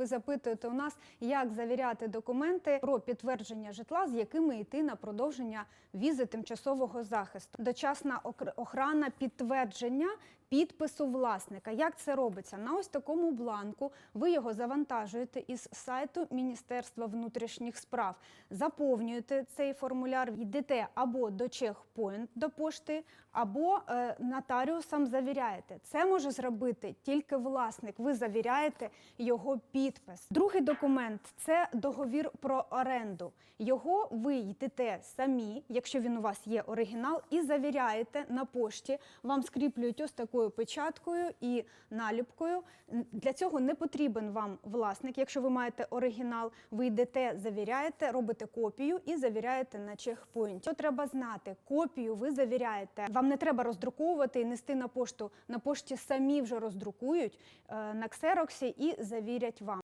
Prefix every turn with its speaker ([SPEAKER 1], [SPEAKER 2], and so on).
[SPEAKER 1] ви запитуєте у нас, як завіряти документи про підтвердження житла, з якими йти на продовження візи тимчасового захисту. Дочасна охрана підтвердження підпису власника. Як це робиться? На ось такому бланку ви його завантажуєте із сайту Міністерства внутрішніх справ, заповнюєте цей формуляр, йдете або до чекпоінт до пошти, або е, нотаріусам завіряєте. Це може зробити тільки власник. Ви завіряєте його підпис. Другий документ це договір про оренду. Його ви йдете самі, якщо він у вас є оригінал, і завіряєте на пошті. Вам скріплюють ось такою печаткою і наліпкою. Для цього не потрібен вам власник. Якщо ви маєте оригінал, ви йдете, завіряєте, робите копію і завіряєте на чекпоінті. Що треба знати? Копію ви завіряєте. Вам не треба роздруковувати і нести на пошту. На пошті самі вже роздрукують е, на ксероксі і завірять вам.